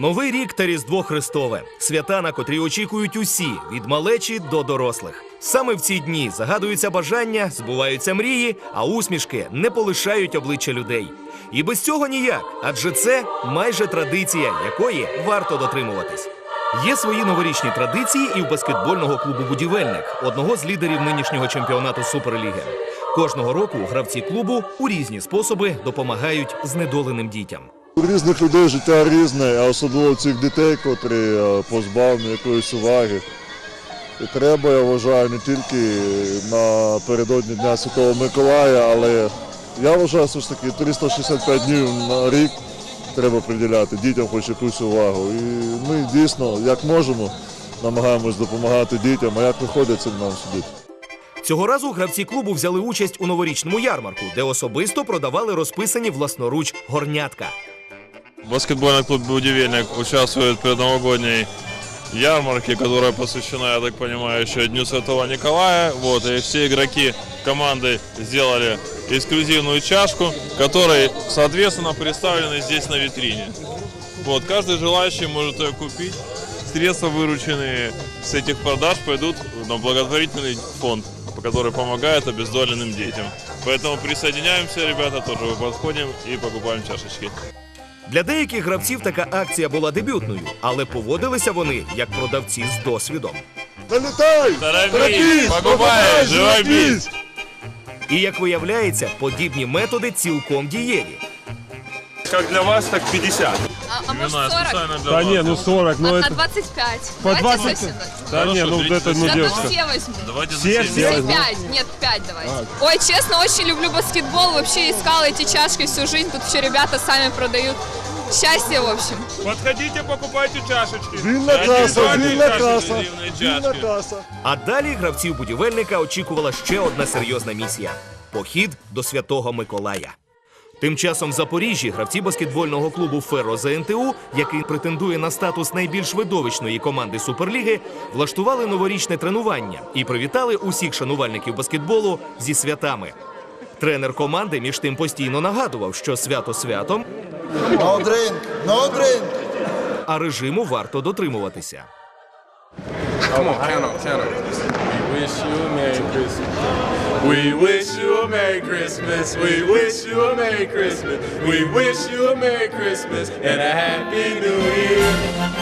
Новий рік та Різдво Христове свята, на котрі очікують усі від малечі до дорослих. Саме в ці дні загадуються бажання, збуваються мрії, а усмішки не полишають обличчя людей. І без цього ніяк, адже це майже традиція, якої варто дотримуватись. Є свої новорічні традиції і в баскетбольного клубу Будівельник, одного з лідерів нинішнього чемпіонату Суперліги. Кожного року гравці клубу у різні способи допомагають знедоленим дітям. Різних людей життя різне, а особливо цих дітей, котрі е, позбавлені якоїсь уваги. І треба, я вважаю, не тільки напередодні Дня Святого Миколая, але я вважаю, все ж таки 365 днів на рік треба приділяти дітям хоч якусь увагу. І ми дійсно, як можемо, намагаємось допомагати дітям, а як виходить, це нам судити. Цього разу гравці клубу взяли участь у новорічному ярмарку, де особисто продавали розписані власноруч горнятка. Баскетбольный клуб «Будивельник» участвует в предновогодней ярмарке, которая посвящена, я так понимаю, еще Дню Святого Николая. Вот, и все игроки команды сделали эксклюзивную чашку, которые, соответственно, представлены здесь на витрине. Вот, каждый желающий может ее купить. Средства, вырученные с этих продаж, пойдут на благотворительный фонд, который помогает обездоленным детям. Поэтому присоединяемся, ребята, тоже подходим и покупаем чашечки. Для деяких гравців така акція була дебютною, але поводилися вони як продавці з досвідом. Залітай! Торопись, покупай, живой бис! І як виявляється, подібні методи цілком дієві. Як для вас, так 50. А, а может Вина 40? специально для Да вас. не, ну 40, ну а, а это... 25? По Давайте 20. совсем. Да не, ну Хорошо, это, ну Зато девушка. все возьму. Давайте Все, за все. семь. возьму. 5, нет, 5 давайте. Ой, честно, очень люблю баскетбол. Вообще искала эти чашки всю жизнь. Тут все ребята сами продают. Счастье, в общем. Подходите, покупайте чашечки. Вільна каса, Один, вільна два, каса, ексклюзивні вільна чашки. каса. А далі гравців будівельника очікувала ще одна серйозна місія похід до Святого Миколая. Тим часом в Запоріжжі гравці баскетбольного клубу Ферро ЗНТУ, який претендує на статус найбільш видовищної команди Суперліги, влаштували новорічне тренування і привітали усіх шанувальників баскетболу зі святами. Тренер команди між тим постійно нагадував, що свято святом, No drink, no drink. а режиму варто дотримуватися. We wish you a Merry Christmas. We wish you a Merry Christmas. We wish you a Merry Christmas. We wish you a Merry Christmas and a Happy New Year.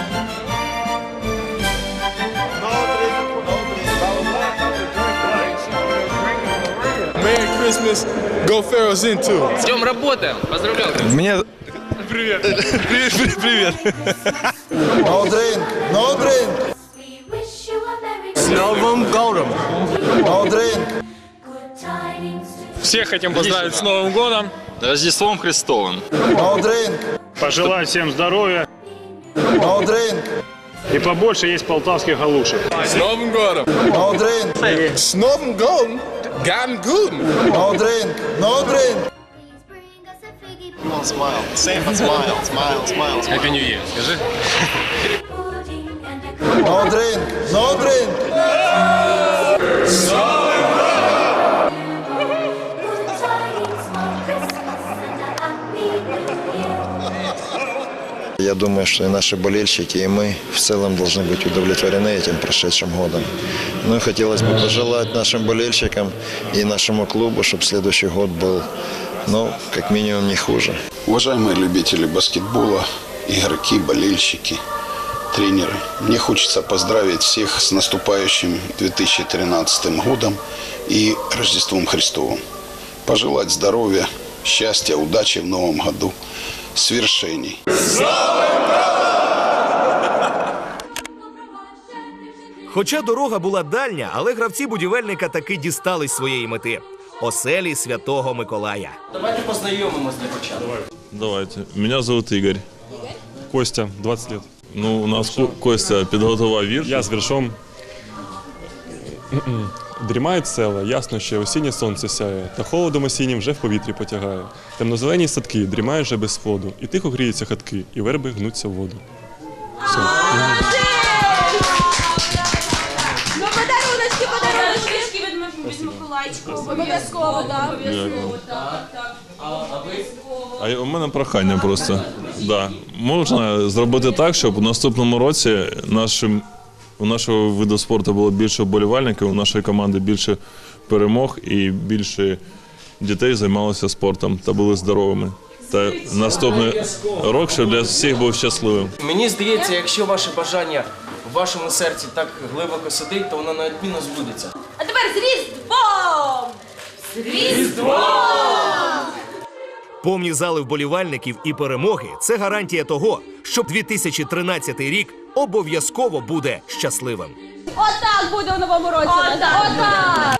Merry Christmas. Go Pharaohs into. С днем работаем! Поздравляю! Мне No drink, no drink. С Новым годом! Добрый! Всех хотим поздравить с Новым годом! Рождеством Христовым! Добрый! Пожелать всем здоровья! Добрый! И побольше есть полтавских галушек. С Новым годом! Добрый! С Новым годом! Гангун! Добрый! Добрый! Smile, smile, smile, smile, smile. Happy New Year, скажи. No drink, no drink. Я думаю, что и наши болельщики, и мы в целом должны быть удовлетворены этим прошедшим годом. Ну и хотелось бы пожелать нашим болельщикам и нашему клубу, чтобы следующий год был, ну, как минимум, не хуже. Уважаемые любители баскетбола, игроки, болельщики, тренеры, мне хочется поздравить всех с наступающим 2013 годом и Рождеством Христовым. Пожелать здоровья, счастья, удачи в новом году, свершений. Хоча дорога була дальня, але гравці будівельника таки дістались своєї мети оселі Святого Миколая. Давайте познайомимось для початку. Давайте. Меня зовут Игорь. Костя, 20 лет. Ну, у нас Костя підготував вірш. Я з віршом. Дрімають села, ясно, що осіннє сонце сяє, та холодом осіннім вже в повітрі потягає. Темнозелені садки дрімають вже без воду, і тихо гріються хатки, і верби гнуться в воду. Все. Ну, подаруночки, подаруночки від, від Миколаїчка. Обов'язково, так. А у мене прохання просто. Да. Можна зробити так, щоб у наступному році нашим, у нашого виду спорту було більше вболівальників, у нашої команди більше перемог і більше дітей займалося спортом та були здоровими. Та наступний рок, щоб для всіх був щасливим. Мені здається, якщо ваше бажання в вашому серці так глибоко сидить, то воно неодмінно збудеться. А тепер з Різдвом! З Різдвом! Повні зали вболівальників і перемоги це гарантія того, що 2013 рік обов'язково буде щасливим. Отак буде у новому році. Отак! Отак!